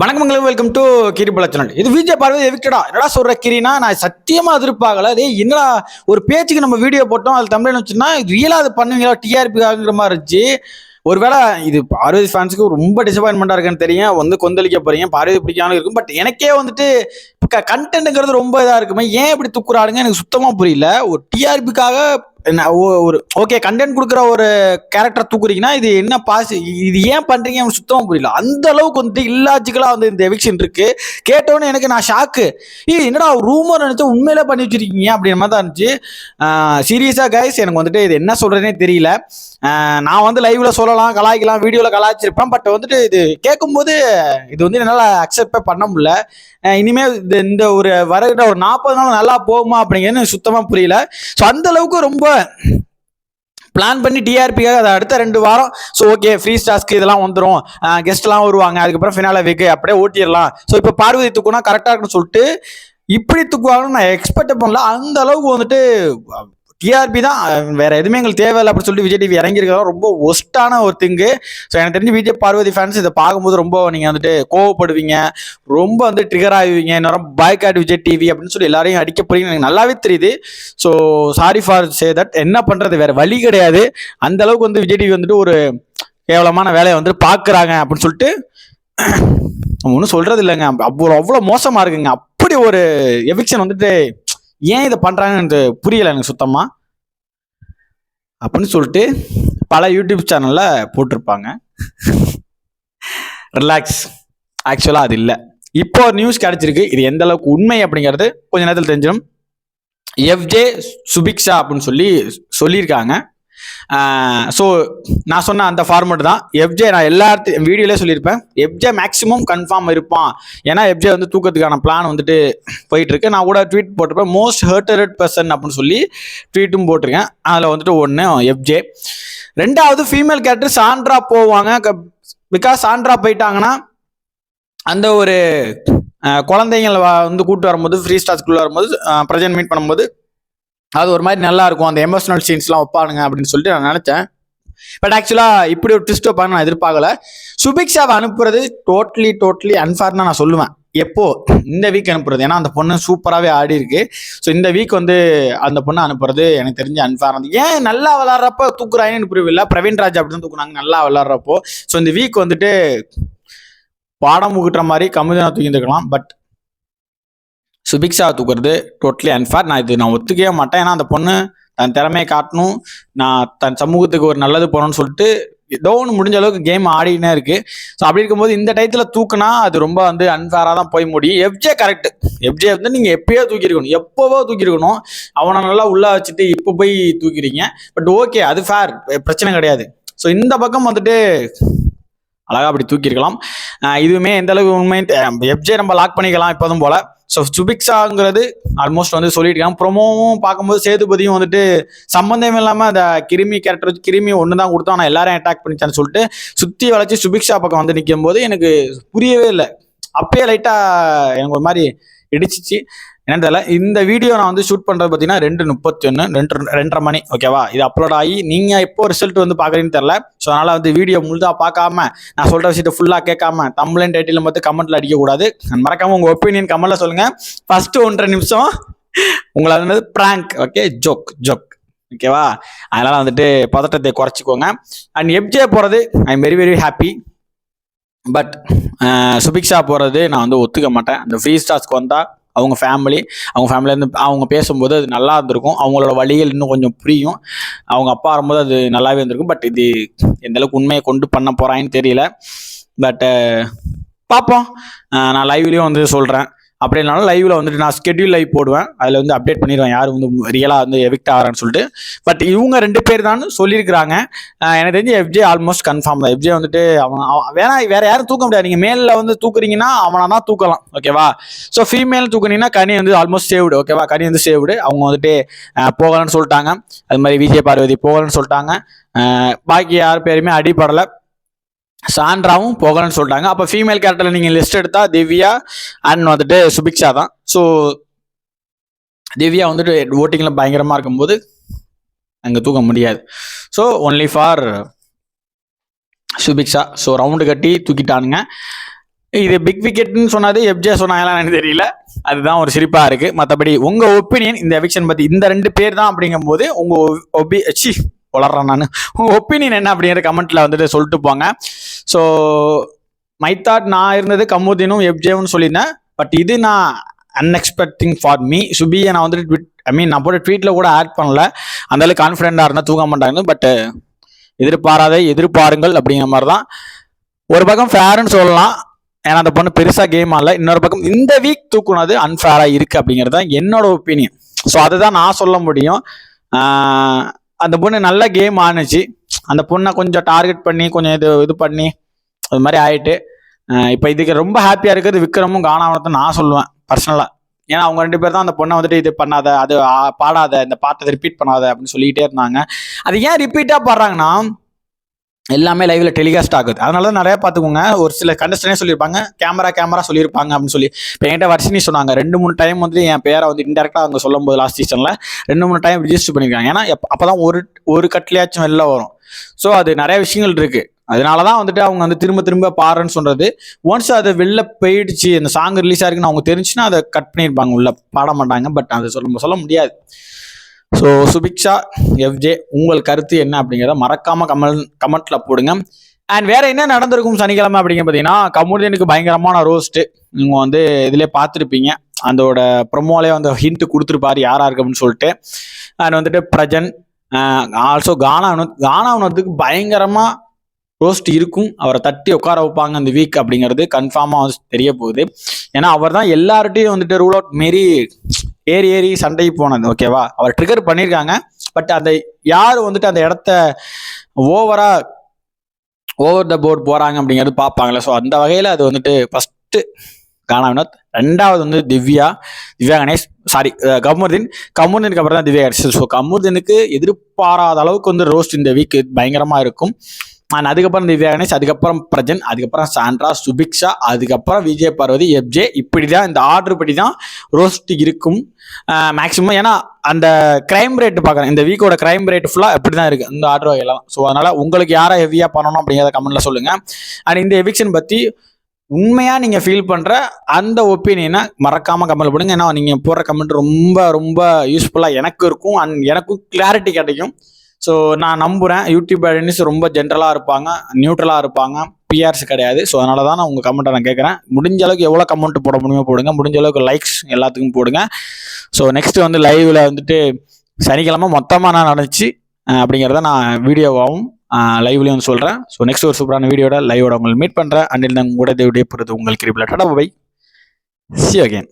வணக்கம் welcome to கிரி பலச்சனல் இது விஜய் பார்வதி எவிக்டடா. என்னடா சொல்ற கிரினா? நான் சத்தியமா எதிர்பார்க்கல. அதே என்னடா ஒரு பேச்சுக்கு நம்ம வீடியோ போட்டோம் அது தமிழ்ல வச்சுன்னா ரியலா அது பண்ணுவீங்களா டிஆர்பிங்கிற மாதிரி இருந்துச்சு. ஒருவேளை இது பார்வதி ஃபேன்ஸுக்கு ரொம்ப டிசப்பாயின்மெண்டா இருக்குன்னு தெரியும். வந்து கொந்தளிக்க போறீங்க பார்வதி பிடிக்காம இருக்கும். பட் எனக்கே வந்துட்டு கண்டென்ட்டுங்கிறது ரொம்ப இதாக இருக்குமே. ஏன் இப்படி துக்குறாடுங்க எனக்கு சுத்தமாக புரியல. ஒரு டிஆர்பிக்காக ஒரு ஓகே கண்டென்ட் கொடுக்குற ஒரு கேரக்டர் தூக்குறீங்கன்னா இது என்ன பாசி இது ஏன் பண்றீங்க எனக்கு சுத்தமா புரியல. அந்த அளவுக்கு வந்து இல்லாஜிக்கலா வந்து இந்த எவிக்ஷன் இருக்கு. கேட்டோன்னே எனக்கு நான் ஷாக்கு ஏய் என்னடா ரூமர் நினச்சா உண்மையிலே பண்ணி வச்சிருக்கீங்க அப்படின்ற மாதிரி தான் இருந்துச்சு. சீரியஸா கைஸ் எனக்கு வந்துட்டு இது என்ன சொல்றதுனே தெரியல. நான் வந்து லைவ்ல சொல்லலாம் கலாய்க்கலாம் வீடியோல கலாய்ச்சிருப்பேன். பட் வந்துட்டு இது கேட்கும்போது இது வந்து என்னால் அக்செப்டே பண்ண முடியல. இனிமேல் இனிமே இந்த இந்த ஒரு வரகிட்ட ஒரு நாற்பது நாள் நல்லா போகுமா அப்படிங்கிறது எனக்கு சுத்தமா புரியல. ஸோ அந்த அளவுக்கு ரொம்ப பிளான் பண்ணி டிஆர்பிக்காக அதை அடுத்த ரெண்டு வாரம் ஸோ ஓகே ஃப்ரீ ஸ்டாஸ்க்கு இதெல்லாம் வந்துடும் கெஸ்ட்லாம் வருவாங்க. அதுக்கப்புறம் ஃபினால வீக்கு அப்படியே ஓட்டிடலாம். ஸோ இப்போ பார்வதி தூக்குனா கரெக்டாக இருக்குன்னு சொல்லிட்டு இப்படி தூக்குவாங்கன்னு நான் எக்ஸ்பெக்ட் பண்ணல அந்த அளவுக்கு வந்துட்டு டிஆர்பி தான் வேற எதுவுமே எங்களுக்கு தேவையில்லை அப்படின்னு சொல்லிட்டு விஜய் டிவி இறங்கியிருக்கிறதா ரொம்ப ஒஸ்ட்டான ஒரு திங்கு ஸோ எனக்கு தெரிஞ்சு விஜய் பார்வதி ஃபேன்ஸ் இதை பார்க்கும்போது ரொம்ப நீங்கள் வந்துட்டு கோவப்படுவீங்க. ரொம்ப வந்து ட்ரிகர் ஆகுவீங்க இன்னும் பாய்காட் விஜய் டிவி அப்படின்னு சொல்லி எல்லாரையும் அடிக்க போறீங்க எனக்கு நல்லாவே தெரியுது. So sorry for say that என்ன பண்றது? வேற வழி கிடையாது. அந்த அளவுக்கு வந்து விஜய் டிவி வந்துட்டு ஒரு கேவலமான வேலையை வந்துட்டு பார்க்குறாங்க அப்படின்னு சொல்லிட்டு ஒன்றும் சொல்றது இல்லைங்க அவ்வளோ அவ்வளோ மோசமா இருக்குங்க. அப்படி ஒரு எவிக்ஷன் வந்துட்டு ஏன் இதை பண்ணுறாங்கன்னு புரியலை எனக்கு சுத்தமாக அப்படின்னு சொல்லிட்டு பல யூடியூப் சேனலில் போட்டிருப்பாங்க. ரிலாக்ஸ் ஆக்சுவலாக அது இல்லை. இப்போ ஒரு நியூஸ் கிடச்சிருக்கு. இது எந்த அளவுக்கு உண்மை அப்படிங்கிறது கொஞ்ச நேரத்தில் தெரிஞ்சிடும். எஃப்ஜே சுபிக்ஷா அப்படின்னு சொல்லி சொல்லியிருக்காங்க. ஸோ நான் சொன்ன அந்த ஃபார்மேட் தான். எஃப்ஜே நான் எல்லா வீடியோலேயே சொல்லியிருப்பேன். எஃப்ஜே மேக்ஸிமம் கன்ஃபார்ம் இருப்பான். ஏன்னா எஃப்ஜே வந்து தூக்கத்துக்கான பிளான் வந்துட்டு போயிட்டுருக்கு. நான் கூட ட்வீட் போட்டிருப்பேன். மோஸ்ட் ஹர்டரட் பர்சன் அப்படின்னு சொல்லி ட்வீட்டும் போட்டிருக்கேன். அதில் வந்துட்டு ஒன்று எஃப்ஜே ரெண்டாவது ஃபீமேல் கேரக்டர் சாண்ட்ரா போவாங்க. பிகாஸ் சாண்ட்ரா போயிட்டாங்கன்னா அந்த ஒரு குழந்தைங்களை வந்து கூட்டு வரும்போது ஃப்ரீ ஸ்டார்ஸ்குள்ளே வரும்போது பிரஜன் மீட் பண்ணும்போது அது ஒரு மாதிரி நல்லா இருக்கும். அந்த எமோஷனல் சீன்ஸ்லாம் வைப்பானுங்க அப்படின்னு சொல்லிட்டு நான் நினச்சேன். பட் ஆக்சுவலாக இப்படி ஒரு ட்விஸ்ட் வைப்பாங்க நான் எதிர்பார்க்கல. சுபிக்ஷாவை அனுப்புறது டோட்டலி டோட்டலி அன்ஃபேர் நான் சொல்லுவேன். எப்போ? இந்த வீக் அனுப்புறது. ஏன்னா அந்த பொண்ணு சூப்பராகவே ஆடி இருக்கு. ஸோ இந்த வீக் வந்து அந்த பொண்ணை அனுப்புறது எனக்கு தெரிஞ்சு அன்ஃபேர் வந்து ஏன் நல்லா விளாட்றப்ப தூக்குறாங்கன்னு புரியவில்லை. பிரவீன் ராஜ் அப்படி தான் தூக்குனாங்க. நல்லா விளாட்றப்போ ஸோ இந்த வீக் வந்துட்டு பாடம் முகிட்டுற மாதிரி கமுதனா தூக்கியிருக்கலாம் பட் சுபிக்ஷாவை தூக்குறது டோட்டலி அன்ஃபேர் நான் இது நான் ஒத்துக்கவே மாட்டேன். ஏன்னா அந்த பொண்ணு தன் திறமையை காட்டணும். நான் தன் சமூகத்துக்கு ஒரு நல்லது போகணும்னு சொல்லிட்டு ஏதோ ஒன்று முடிஞ்ச அளவுக்கு கேம் ஆடினே இருக்கு. ஸோ அப்படி இருக்கும்போது இந்த டயத்தில் தூக்குனா அது ரொம்ப வந்து அன்ஃபேராக தான் போய் முடியும். எஃப்ஜே கரெக்ட் எஃப்ஜே வந்து நீங்கள் எப்பயோ தூக்கியிருக்கணும். எப்போவோ தூக்கியிருக்கணும். அவனை நல்லா உள்ள வச்சுட்டு இப்போ போய் தூக்கிறீங்க பட் ஓகே அது ஃபேர் பிரச்சனை கிடையாது. ஸோ இந்த பக்கம் வந்துட்டு அழகா அப்படி தூக்கியிருக்கலாம். இதுவுமே எந்த அளவுக்கு உண்மை எஃப்ஜே நம்ம லாக் பண்ணிக்கலாம் இப்போதும் போல். ஸோ சுபிக்ஷாங்கிறது ஆல்மோஸ்ட் வந்து சொல்லியிருக்காங்க. ப்ரொமோவும் பார்க்கும்போது சேதுபதியும் வந்துட்டு சம்மந்தம் இல்லாமல் அந்த கிருமி கேரக்டர் வச்சு கிருமி ஒன்று தான் கொடுத்தோம். ஆனால் எல்லாரும் அட்டாக் பண்ணிச்சான்னு சொல்லிட்டு சுற்றி வளைச்சி சுபிக்ஷா பக்கம் வந்து நிற்கும் போது எனக்கு புரியவே இல்லை. அப்பயே லைட்டாக எனக்கு ஒரு மாதிரி இடிச்சிச்சு. என்னன்னு தெரியல. இந்த வீடியோ நான் வந்து ஷூட் பண்ணுறது பார்த்தீங்கன்னா ரெண்டு முப்பத்தி ஒன்று ரெண்டு ரெண்டரை மணி. ஓகேவா இது அப்லோட் ஆகி நீங்கள் எப்போ ரிசல்ட் வந்து பார்க்குறீங்கன்னு தெரில ஸோ அதனால் வந்து வீடியோ முழுதா பார்க்காம நான் சொல்கிற விஷயத்தை ஃபுல்லாக கேட்காம தமிழன் டைட்டில் மட்டும் கமெண்ட்டில் அடிக்கக்கூடாது. மறக்காம உங்கள் ஒப்பீனியன் கமெண்ட்டில் சொல்லுங்கள் ஃபஸ்ட்டு ஒன்றரை நிமிஷம் உங்களை வந்து ப்ராங்க் ஓகே ஜோக் ஜோக் ஓகேவா அதனால் வந்துட்டு பதட்டத்தை குறைச்சிக்கோங்க. அண்ட் எப்ஜே போகிறது I am very very happy but Subiksha போகிறது நான் வந்து ஒத்துக்க மாட்டேன். அந்த ஃப்ரீ ஸ்டார்ஸ்க்கு வந்தால் அவங்க ஃபேமிலி அவங்க ஃபேமிலியிலேருந்து அவங்க பேசும்போது அது நல்லா இருந்திருக்கும். அவங்களோட வழிகள் இன்னும் கொஞ்சம் புரியும். அவங்க அப்பா வரும்போது அது நல்லாவே இருந்திருக்கும். பட் இது எந்த அளவுக்கு உண்மையை கொண்டு பண்ண போகிறாங்கன்னு தெரியல. பட் uh, பார்ப்போம். Uh, நான் லைவ்லேயும் வந்து சொல்கிறேன் அப்படின்னாலும் லைவ்ல வந்துட்டு நான் ஸ்கெட்யூல் லைவ் போடுவேன். அதில் வந்து அப்டேட் பண்ணிடுவேன். யார் வந்து ரியலாக வந்து எவிக்ட் ஆகிறான்னு சொல்லிட்டு. பட் இவங்க ரெண்டு பேர் தான் சொல்லியிருக்கிறாங்க. எனக்கு தெரிஞ்சு எஃப்ஜே ஆல்மோஸ்ட் கன்ஃபார்ம் தான். எஃப்ஜே வந்துட்டு அவன் அவன் வேணா வேற யாரும் தூக்க முடியாது. நீங்கள் மேலில் வந்து தூக்குறீங்கன்னா அவனை தான் தூக்கலாம். ஓகேவா ஸோ ஃபீமேல் தூக்குனீங்கன்னா கனி வந்து ஆல்மோஸ்ட் சேவ்டு ஓகேவா கனி வந்து சேவ்டு அவங்க வந்துட்டு போகலன்னு சொல்லிட்டாங்க. அது மாதிரி விஜய பார்வதி போகலன்னு சொல்லிட்டாங்க. பாக்கி யார் பேருமே அடிப்படலை சாண்ட்ராவும் போகலன்னு சொல்லிட்டாங்க அப்போ ஃபீமேல் கேரக்டரில் நீங்கள் லிஸ்ட் எடுத்தா திவ்யா அண்ட் வந்துட்டு சுபிக்ஷா தான். ஸோ திவ்யா வந்துட்டு ஓட்டிங்கில் பயங்கரமாக இருக்கும்போது அங்கே தூக்க முடியாது. So only for Subiksha. So round கட்டி தூக்கிட்டானுங்க. இது பிக் விக்கெட்னு சொன்னது எஃப்ஜே சொன்னாங்களா எனக்கு தெரியல. அதுதான் ஒரு சிரிப்பாக இருக்குது மற்றபடி உங்கள் ஒப்பீனியன் இந்த எவிக்ஷன் பற்றி இந்த ரெண்டு பேர் தான் அப்படிங்கும்போது உங்கள் ஒபி சி வளர்றேன் நான். ஒப்பீனியன் என்ன அப்படிங்கிற கமெண்ட்ல வந்துட்டு சொல்லிட்டு போங்க. ஸோ மைத்தாட் நான் இருந்தது கமுதினும் எஃப்ஜேவும் சொல்லியிருந்தேன். பட் இது நான் அன்எக்ஸ்பெக்டிங் ஃபார் மீ சுபியை நான் வந்துட்டு ட்விட் ஐ மீன் நான் போட்டு ட்வீட்டில் கூட ஆட் பண்ணல. அந்தளவுக்கு கான்ஃபிடென்ட்டாக இருந்தால் தூங்க மாட்டாங்க. பட் எதிர்பாராத எதிர்பாருங்கள் அப்படிங்கிற மாதிரி தான் ஒரு பக்கம் ஃபேர்னு சொல்லலாம். ஏன்னா அந்த பொண்ணு பெருசாக கேம் ஆடல. இன்னொரு பக்கம் இந்த வீக் தூக்குனது அன்ஃபேராக இருக்குது அப்படிங்கிறது தான் என்னோட ஒப்பீனியன் ஸோ அதுதான் நான் சொல்ல முடியும். அந்த பொண்ணு நல்ல கேம் ஆணுச்சு அந்த பொண்ணை கொஞ்சம் டார்கெட் பண்ணி கொஞ்சம் இது இது பண்ணி அது மாதிரி ஆயிட்டு இப்போ இதுக்கு ரொம்ப ஹாப்பியாக இருக்கிறது விக்ரமும் கானாவனத்தை நான் சொல்லுவேன் பர்சனலாக ஏன்னா அவங்க ரெண்டு பேர் தான் அந்த பொண்ணை வந்துட்டு இது பண்ணாத அது பாடாத இந்த பாட்டை ரிப்பீட் பண்ணாத அப்படின்னு சொல்லிக்கிட்டே இருந்தாங்க. அது ஏன் ரிப்பீட்டாக பாடுறாங்கன்னா எல்லாமே லைவ்ல டெலிகாஸ்ட் ஆகுது. அதனால தான் நிறைய பார்த்துக்கோங்க. ஒரு சில கண்டஸ்டனே சொல்லியிருப்பாங்க. கேமரா கேமரா சொல்லியிருப்பாங்க அப்படின்னு சொல்லி. இப்போ என்கிட்ட வர்ஷினி சொன்னாங்க. ரெண்டு மூணு டைம் வந்து என் பேரை வந்து இன்டெரக்டாக அவங்க சொல்லும் போது லாஸ்ட் சீசனில் ரெண்டு மூணு டைம் ரிஜிஸ்டர் பண்ணியிருக்காங்க. ஏன்னா அப்போ தான் ஒரு ஒரு கட்லையாச்சும் வெளில வரும். ஸோ அது நிறைய விஷயங்கள் இருக்கு. அதனால தான் வந்துட்டு அவங்க வந்து திரும்ப திரும்ப பாருன்னு சொல்றது. ஒன்ஸ் அது வெளில போயிடுச்சு அந்த சாங் ரிலீஸ் ஆயிருக்குன்னு அவங்க தெரிஞ்சுன்னா அதை கட் பண்ணியிருப்பாங்க. உள்ள பாட மாட்டாங்க. பட் அதை சொல்ல சொல்ல முடியாது. ஸோ சுபிக்ஷா எஃப்ஜே உங்கள் கருத்து என்ன அப்படிங்கிறத மறக்காமல் கமெண்ட் கமெண்ட்டில் போடுங்க. அண்ட் வேற என்ன நடந்திருக்கும் சனிக்கிழமை அப்படிங்க பார்த்தீங்கன்னா கமுடியனுக்கு பயங்கரமான ரோஸ்ட்டு நீங்கள் வந்து இதிலே பார்த்துருப்பீங்க. அதோட ப்ரொமோலே வந்து ஹிண்ட் கொடுத்துருப்பாரு யாரா இருக்கு அப்படின்னு சொல்லிட்டு. அண்ட் வந்துட்டு பிரஜன் ஆல்சோ கானா கானா வினோத்துக்கு பயங்கரமாக ரோஸ்ட் இருக்கும். அவரை தட்டி உட்கார வைப்பாங்க அந்த வீக் அப்படிங்கிறது கன்ஃபார்மாக வந்து தெரிய போகுது. ஏன்னா அவர் தான் எல்லார்ட்டையும் வந்துட்டு ரூல் அவுட் மாரி ஏறி ஏறி சண்டைக்கு போனது ஓகேவா அவர் ட்ரிகர் பண்ணியிருக்காங்க பட் அந்த யார் வந்துட்டு அந்த இடத்த ஓவரா ஓவர் த போர்ட் போறாங்க அப்படிங்கிறது பார்ப்பாங்களே. ஸோ அந்த வகையில் அது வந்துட்டு ஃபஸ்ட்டு கானா வினோத் ரெண்டாவது வந்து திவ்யா திவ்யா கணேஷ் சாரி கமுர்தீன். கமுர்தீனுக்கு அப்புறம் தான் திவ்யா கணேஷ் ஸோ கமுர்தீனுக்கு எதிர்பாராத அளவுக்கு வந்து ரோஸ்ட் இந்த வீக் பயங்கரமாக இருக்கும். அண்ட் அதுக்கப்புறம் திவ்யா கணேஷ் அதுக்கப்புறம் பிரஜன் அதுக்கப்புறம் சாண்ட்ரா சுபிக்ஷா அதுக்கப்புறம் விஜய் பார்வதி எப்ஜே இப்படி தான் இந்த ஆர்டர் படி தான் ரோஸ்ட் இருக்கும் மேக்ஸிமம் ஏன்னா அந்த கிரைம் ரேட் பார்க்குறேன். இந்த வீக்கோட கிரைம் ரேட் ஃபுல்லாக எப்படி தான் இருக்குது இந்த ஆர்டர் வகையெல்லாம். ஸோ அதனால் உங்களுக்கு யாரை ஹெவியாக பண்ணணும் அப்படிங்கிறத கமெண்ட்டில் சொல்லுங்கள் அண்ட் இந்த எவிக்ஷன் பற்றி உண்மையாக நீங்கள் ஃபீல் பண்ணுற அந்த ஒப்பீனியனை மறக்காமல் கமெண்ட் பண்ணுங்க ஏன்னா நீங்கள் போடுற கமெண்ட் ரொம்ப ரொம்ப யூஸ்ஃபுல்லாக எனக்கு இருக்கும். அண்ட் எனக்கும் கிளாரிட்டி கிடைக்கும். ஸோ நான் நம்புகிறேன் யூடியூப் ஐடன்ஸ் ரொம்ப ஜென்ரலாக இருப்பாங்க. நியூட்ரலாக இருப்பாங்க. பிஆர்ஸ் கிடையாது. ஸோ அதனால தான் நான் உங்கள் கமெண்ட்டை நான் கேட்குறேன் முடிஞ்ச அளவுக்கு எவ்வளோ கமெண்ட் போட முடியுமோ போடுங்க. முடிஞ்ச அளவுக்கு லைக்ஸ் எல்லாத்துக்கும் போடுங்க. ஸோ நெக்ஸ்ட் வந்து லைவில் வந்துட்டு சனிக்கிழமை மொத்தமாக நான் நடந்துச்சு. அப்படிங்கிறத நான் வீடியோவாகவும் லைவ்லையும் சொல்கிறேன் ஸோ நெக்ஸ்ட் ஒரு சூப்பரான வீடியோட லைவோட உங்களை மீட் பண்ணுறேன் அண்டில் நான் கூட தேவையே போகிறது உங்களுக்கு கிரிப்பில் டடா பை சி அகேன்